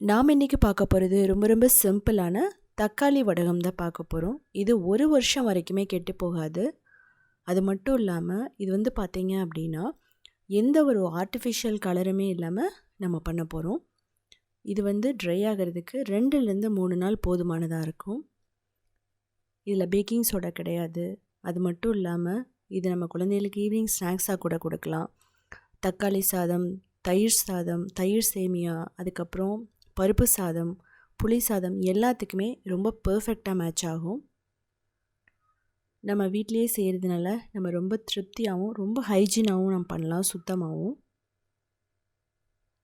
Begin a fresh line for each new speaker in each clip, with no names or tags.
நாம் இன்றைக்கி பார்க்க போகிறது ரொம்ப ரொம்ப சிம்பிளான தக்காளி வடகம் தான் பார்க்க போகிறோம் இது ஒரு வருஷம் வரைக்குமே கெட்டு போகாது. அது மட்டும் இல்லாமல் இது வந்து பார்த்திங்க அப்படின்னா எந்த ஒரு ஆர்டிஃபிஷியல் கலருமே இல்லாமல் நம்ம பண்ண போகிறோம் இது வந்து ட்ரை ஆகிறதுக்கு ரெண்டுலேருந்து மூணு நாள் போதுமானதாக இருக்கும். இதில் பேக்கிங் சோடா கிடையாது. அது மட்டும் இல்லாமல் இது நம்ம குழந்தைகளுக்கு ஈவினிங் ஸ்நாக்ஸாக கூட கொடுக்கலாம். தக்காளி சாதம் தயிர் சாதம் தயிர் சேமியா அதுக்கப்புறம் பருப்பு சாதம் புளி சாதம் எல்லாத்துக்குமே ரொம்ப பர்ஃபெக்டாக மேட்ச் ஆகும். நம்ம வீட்லேயே செய்கிறதுனால நம்ம ரொம்ப திருப்தியாகவும் ரொம்ப ஹைஜீனாகவும் நம்ம பண்ணலாம் சுத்தமாகவும்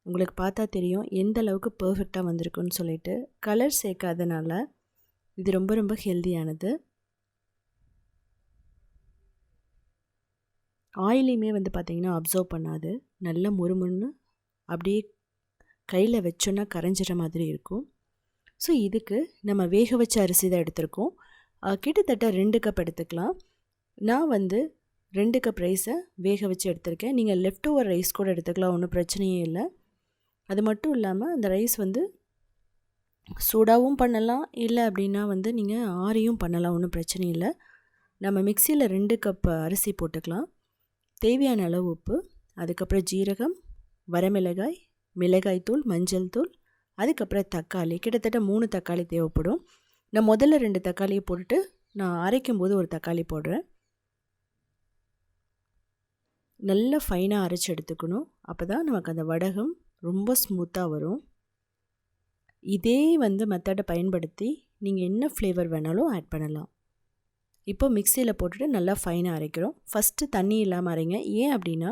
உங்களுக்கு பார்த்தா தெரியும் எந்த அளவுக்கு பர்ஃபெக்டாக வந்திருக்குன்னு சொல்லிட்டு. கலர் சேர்க்காதனால இது ரொம்ப ரொம்ப ஹெல்த்தியானது ஆயிலையுமே வந்து பார்த்திங்கன்னா அப்சர்வ் பண்ணாது. நல்ல முறுமுன்னு அப்படியே கையில் வச்சோன்னா கரைஞ்சிற மாதிரி இருக்கும். ஸோ இதுக்கு நம்ம வேக வச்ச அரிசி தான் எடுத்திருக்கோம். கிட்டத்தட்ட ரெண்டு கப் எடுத்துக்கலாம். நான் வந்து ரெண்டு கப் ரைஸை வேக வச்சு எடுத்திருக்கேன். நீங்கள் லெஃப்ட் ஓவர் ரைஸ் கூட எடுத்துக்கலாம் ஒன்றும் பிரச்சனையே இல்லை. அது மட்டும் இல்லாமல் அந்த ரைஸ் வந்து சூடாகவும் பண்ணலாம். இல்லை அப்படின்னா வந்து நீங்கள் ஆறியும் பண்ணலாம் ஒன்றும் பிரச்சனை இல்லை. நம்ம மிக்சியில் ரெண்டு கப் அரிசி போட்டுக்கலாம். தேவையான அளவு உப்பு அதுக்கப்புறம் ஜீரகம் வரமிளகாய் மிளகாய் தூள் மஞ்சள் தூள் அதுக்கப்புறம் தக்காளி. கிட்டத்தட்ட மூணு தக்காளி தேவைப்படும். நான் முதல்ல ரெண்டு தக்காளியை போட்டுட்டு நான் அரைக்கும் போது ஒரு தக்காளி போடுறேன். நல்லா ஃபைனாக அரைச்சி எடுத்துக்கணும். அப்போ தான் நமக்கு அந்த வடகம் ரொம்ப ஸ்மூத்தாக வரும். இதே வந்து மெத்தடை பயன்படுத்தி நீங்கள் என்ன ஃப்ளேவர் வேணாலும் ஆட் பண்ணலாம். இப்போ மிக்சியில் போட்டுட்டு நல்லா ஃபைனாக அரைக்கிறோம். ஃபஸ்ட்டு தண்ணி இல்லாமல் அரைங்க. ஏன் அப்படின்னா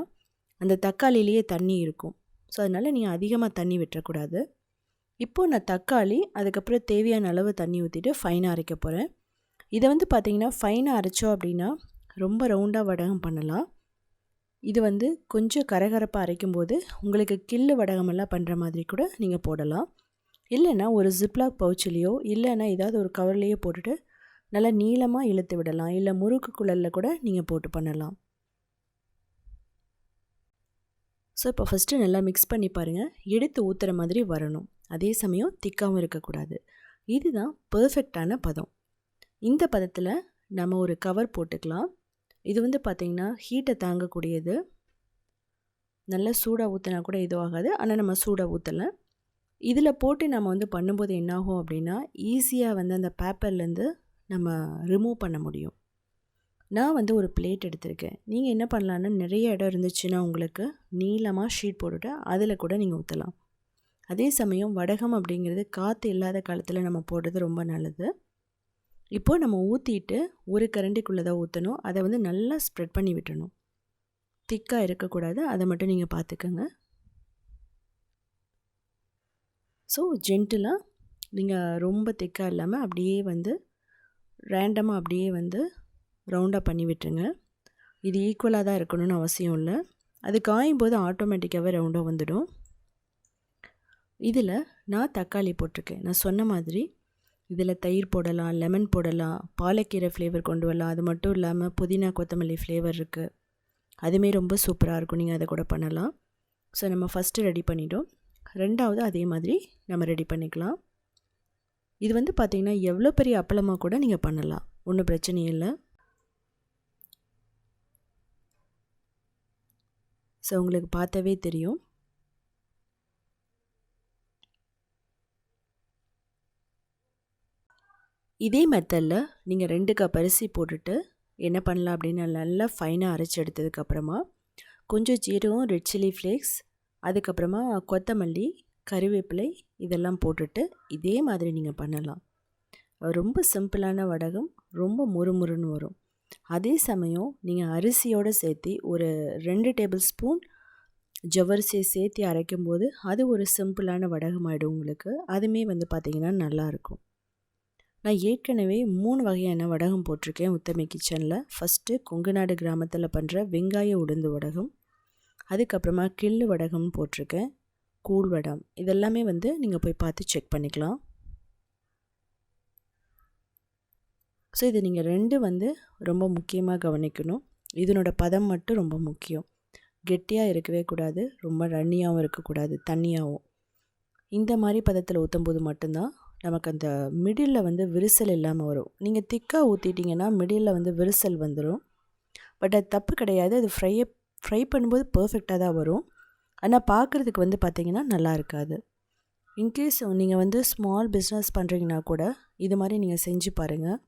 அந்த தக்காளிலேயே தண்ணி இருக்கும். ஸோ அதனால் நீங்கள் அதிகமாக தண்ணி விட்டுறக்கூடாது. இப்போது நான் தக்காளி அதுக்கப்புறம் தேவையான அளவு தண்ணி ஊற்றிட்டு ஃபைனாக அரைக்க போகிறேன் இதை வந்து பார்த்திங்கன்னா ஃபைனாக அரைச்சோம் அப்படின்னா ரொம்ப ரவுண்டாக வடகம் பண்ணலாம். இது வந்து கொஞ்சம் கரகரப்பாக அரைக்கும்போது உங்களுக்கு கில்லு வடகமெல்லாம் பண்ணுற மாதிரி கூட நீங்கள் போடலாம். இல்லைன்னா ஒரு ஜிப்லாக் பவுச்சிலையோ இல்லைன்னா ஏதாவது ஒரு கவர்லேயோ போட்டுட்டு நல்லா நீளமாக இழுத்து விடலாம். இல்லை முறுக்கு குழலில் கூட நீங்கள் போட்டு பண்ணலாம். ஸோ இப்போ ஃபஸ்ட்டு நல்லா மிக்ஸ் பண்ணி பாருங்கள் எடுத்து ஊற்றுற மாதிரி வரணும். அதே சமயம் திக்காகவும் இருக்கக்கூடாது. இதுதான் பர்ஃபெக்டான பதம். இந்த பதத்தில் நம்ம ஒரு கவர் போட்டுக்கலாம். இது வந்து பார்த்திங்கன்னா ஹீட்டை தாங்கக்கூடியது. நல்லா சூடாக ஊற்றினா கூட எதுவும் ஆகாது. ஆனால் நம்ம சூடாக ஊற்றலை இதில் போட்டு நம்ம வந்து பண்ணும்போது என்னாகும் அப்படின்னா ஈஸியாக வந்து அந்த பேப்பர்லேருந்து நம்ம ரிமூவ் பண்ண முடியும். நான் வந்து ஒரு பிளேட் எடுத்திருக்கேன். நீங்கள் என்ன பண்ணலான்னா நிறைய இடம் இருந்துச்சுன்னா உங்களுக்கு நீளமாக ஷீட் போட்டுட்டு அதில் கூட நீங்கள் ஊற்றலாம் அதே சமயம் வடகம் அப்படிங்கிறது காற்று இல்லாத காலத்தில் நம்ம போடுறது ரொம்ப நல்லது. இப்போது நம்ம ஊற்றிட்டு ஒரு கரண்டிக்குள்ளே தான் ஊற்றணும் அதை வந்து நல்லா ஸ்ப்ரெட் பண்ணி விட்டணும். திக்காக இருக்கக்கூடாது. அதை மட்டும் நீங்கள் பார்த்துக்கோங்க ஸோ ஜென்டிலாக நீங்கள் ரொம்ப திக்காக இல்லாமல் அப்படியே வந்து ரேண்டமாக அப்படியே வந்து ரவுண்டாக பண்ணி விட்டுருங்க. இது ஈக்குவலாக தான் இருக்கணும்னு அவசியம் இல்லை. அது காயும் போது ஆட்டோமேட்டிக்காகவே ரவுண்டாக வந்துடும். இதில் நான் தக்காளி போட்டிருக்கேன். நான் சொன்ன மாதிரி இதில் தயிர் போடலாம் லெமன் போடலாம் பாலக்கீரை ஃப்ளேவர் கொண்டு வரலாம். அது மட்டும் இல்லாமல் புதினா கொத்தமல்லி ஃப்ளேவர் இருக்குது அதுவுமே ரொம்ப சூப்பராக இருக்கும். நீங்கள் அதை கூட பண்ணலாம். ஸோ நம்ம ஃபஸ்ட்டு ரெடி பண்ணிட்டோம். ரெண்டாவது அதே மாதிரி நம்ம ரெடி பண்ணிக்கலாம். இது வந்து பார்த்திங்கன்னா எவ்வளோ பெரிய அப்பளமாக கூட நீங்கள் பண்ணலாம். ஒன்றும் பிரச்சனை இல்லை. ஸோ உங்களுக்கு பார்த்தவே தெரியும். இதே மெத்தடில் நீங்கள் ரெண்டு கப் அரிசி போட்டுட்டு என்ன பண்ணலாம் அப்படின்னு நல்லா ஃபைனாக அரைச்சி எடுத்ததுக்கப்புறமா கொஞ்சம் ஜீரகம் ரெட் சில்லி ஃப்ளேக்ஸ் அதுக்கப்புறமா கொத்தமல்லி கருவேப்பிலை இதெல்லாம் போட்டுட்டு இதே மாதிரி நீங்கள் பண்ணலாம். ரொம்ப சிம்பிளான வடகம் ரொம்ப முறுமுறுன்னு வரும். அதே சமயம் நீங்கள் அரிசியோடு சேர்த்து ஒரு ரெண்டு டேபிள் ஸ்பூன் ஜவரிசியை சேர்த்து அரைக்கும்போது அது ஒரு சிம்பிளான வடகம் ஆகிடும் உங்களுக்கு. அதுவுமே வந்து பார்த்திங்கன்னா நல்லாயிருக்கும். நான் ஏற்கனவே மூணு வகையான வடகம் போட்டிருக்கேன் உத்தமை கிச்சனில். ஃபஸ்ட்டு கொங்குநாடு கிராமத்தில் பண்ணுற வெங்காய உளுந்து வடகம். அதுக்கப்புறமா கிள்ளு வடகம் போட்டிருக்கேன். கூழ் வடம். இதெல்லாமே வந்து நீங்கள் போய் பார்த்து செக் பண்ணிக்கலாம். ஸோ இது நீங்கள் ரெண்டு வந்து ரொம்ப முக்கியமாக கவனிக்கணும். இதனோட பதம் மட்டும் ரொம்ப முக்கியம். கெட்டியாக இருக்கவே கூடாது. ரொம்ப ரன்னியாகவும் இருக்கக்கூடாது தண்ணியாகவும் இந்த மாதிரி பதத்தில் ஊற்றும் போது மட்டும்தான் நமக்கு அந்த மிடில் வந்து விரிசல் இல்லாமல் வரும். நீங்கள் திக்காக ஊற்றிட்டிங்கன்னா மிடில் வந்து விரிசல் வந்துடும் பட் அது தப்பு கிடையாது. அது ஃப்ரையை ஃப்ரை பண்ணும்போது பர்ஃபெக்டாக தான் வரும். ஆனால் பார்க்குறதுக்கு வந்து பார்த்திங்கன்னா நல்லா இருக்காது. இன்கேஸ் நீங்கள் வந்து ஸ்மால் பிஸ்னஸ் பண்ணுறீங்கன்னா கூட இது மாதிரி நீங்கள் செஞ்சு பாருங்கள்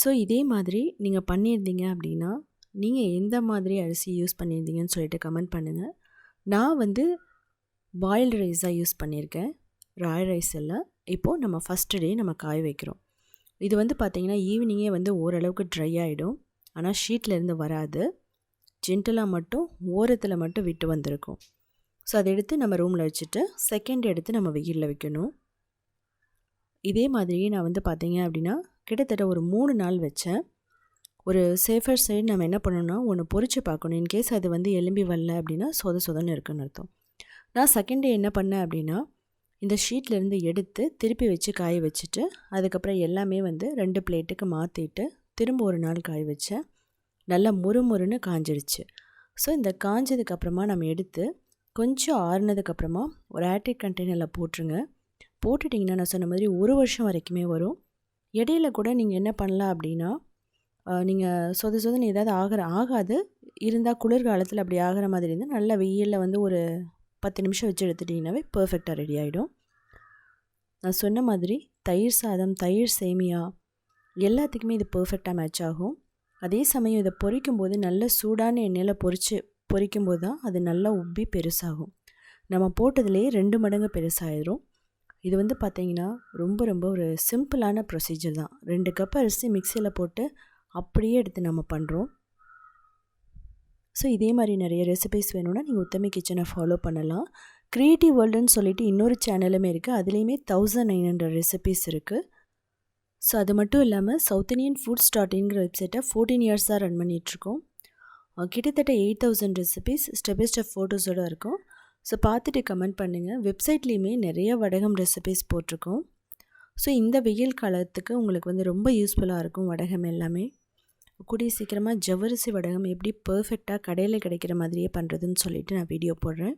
ஸோ இதே மாதிரி நீங்கள் பண்ணியிருந்தீங்க அப்படின்னா நீங்கள் எந்த மாதிரி அரிசி யூஸ் பண்ணியிருந்தீங்கன்னு சொல்லிட்டு கமெண்ட் பண்ணுங்கள் நான் வந்து பாயில்டு ரைஸ் தான் யூஸ் பண்ணியிருக்கேன். ராயல் ரைஸ் எல்லாம் இப்போது நம்ம ஃபஸ்ட்டு டே நம்ம காய வைக்கிறோம். இது வந்து பார்த்திங்கன்னா ஈவினிங்கே வந்து ஓரளவுக்கு ட்ரை ஆகிடும் ஆனால் ஷீட்லேருந்து வராது. ஜென்டலாக மட்டும் ஓரத்தில் மட்டும் விட்டு வந்திருக்கும். ஸோ அதை எடுத்து நம்ம ரூமில் வச்சுட்டு செகண்ட் எடுத்து நம்ம வெயிலில் வைக்கணும். இதே மாதிரியே நான் வந்து பார்த்தீங்க அப்படின்னா கிட்டத்தட்ட ஒரு மூணு நாள் வச்சேன். ஒரு சேஃபர் சைடு நம்ம என்ன பண்ணணும்னா ஒன்று பொறிச்சு பார்க்கணும். இன்கேஸ் அது வந்து எலும்பி வரல அப்படின்னா சொத சொதன்னு இருக்குன்னு அர்த்தம். நான் செகண்ட் டே என்ன பண்ணேன் அப்படின்னா இந்த ஷீட்லேருந்து எடுத்து திருப்பி வச்சு காய வச்சுட்டு அதுக்கப்புறம் எல்லாமே வந்து ரெண்டு பிளேட்டுக்கு மாற்றிட்டு திரும்ப ஒரு நாள் காய வச்சேன். நல்லா முறுமுறுன்னு காஞ்சிடுச்சு ஸோ இந்த காஞ்சதுக்கப்புறமா நம்ம எடுத்து கொஞ்சம் ஆறுனதுக்கப்புறமா ஒரு ஆட்டிக் கண்டெய்னரில் போட்டுருங்க. போட்டுட்டிங்கன்னா நான் சொன்ன மாதிரி ஒரு வருஷம் வரைக்குமே வரும். இடையில கூட நீங்கள் என்ன பண்ணலாம் அப்படின்னா நீங்கள் சொத சொதன்னு ஏதாவது ஆகிற ஆகாது. இருந்தால் குளிர்காலத்தில் அப்படி ஆகிற மாதிரி இருந்தால் நல்ல வெயிலில் வந்து ஒரு பத்து நிமிஷம் வச்சு எடுத்துட்டிங்கனாவே பர்ஃபெக்டாக ரெடி ஆகிடும் நான் சொன்ன மாதிரி தயிர் சாதம் தயிர் சேமியா எல்லாத்துக்குமே இது பர்ஃபெக்டாக மேட்ச் ஆகும். அதே சமயம் இதை பொரிக்கும் போது நல்ல சூடான எண்ணெயில் பொரித்து பொரிக்கும் போது தான் அது நல்லா உப்பி பெருசாகும். நம்ம போட்டதுலேயே ரெண்டு மடங்கு பெருசாகிடும் இது வந்து பார்த்திங்கன்னா ரொம்ப ரொம்ப ஒரு சிம்பிளான ப்ரொசீஜர் தான். ரெண்டு கப் அரிசி மிக்சியில் போட்டு அப்படியே எடுத்து நம்ம பண்ணுறோம் ஸோ இதே மாதிரி நிறைய ரெசிபிஸ் வேணும்னா நீங்கள் உத்தமி கிச்சனை ஃபாலோ பண்ணலாம். க்ரியேட்டிவ் வேர்ல்டுன்னு சொல்லிட்டு இன்னொரு சேனலுமே இருக்குது அதுலேயுமே தௌசண்ட் நைன் ஹண்ட்ரட் ரெசிபிஸ் இருக்குது ஸோ அது மட்டும் இல்லாமல் சவுத் இண்டியன் ஃபுட்ஸ் டாட் இன்கிற வெப்சைட்டை ஃபோர்டீன் இயர்ஸாக ரன் பண்ணிகிட்ருக்கோம் கிட்டத்தட்ட eight thousand recipes step by step ஃபோட்டோஸோடு இருக்கும். ஸோ பார்த்துட்டு கமெண்ட் பண்ணுங்கள் வெப்சைட்லேயுமே நிறைய வடகம் ரெசிபிஸ் போட்டிருக்கோம். ஸோ இந்த வெயில் காலத்துக்கு உங்களுக்கு வந்து ரொம்ப யூஸ்ஃபுல்லாக இருக்கும் வடகம் எல்லாமே. கூடிய சீக்கிரமாக ஜவ்வரிசி வடகம் எப்படி பர்ஃபெக்டாக கடையில் கிடைக்கிற மாதிரியே பண்ணுறதுன்னு சொல்லிவிட்டு நான் வீடியோ போடுறேன்.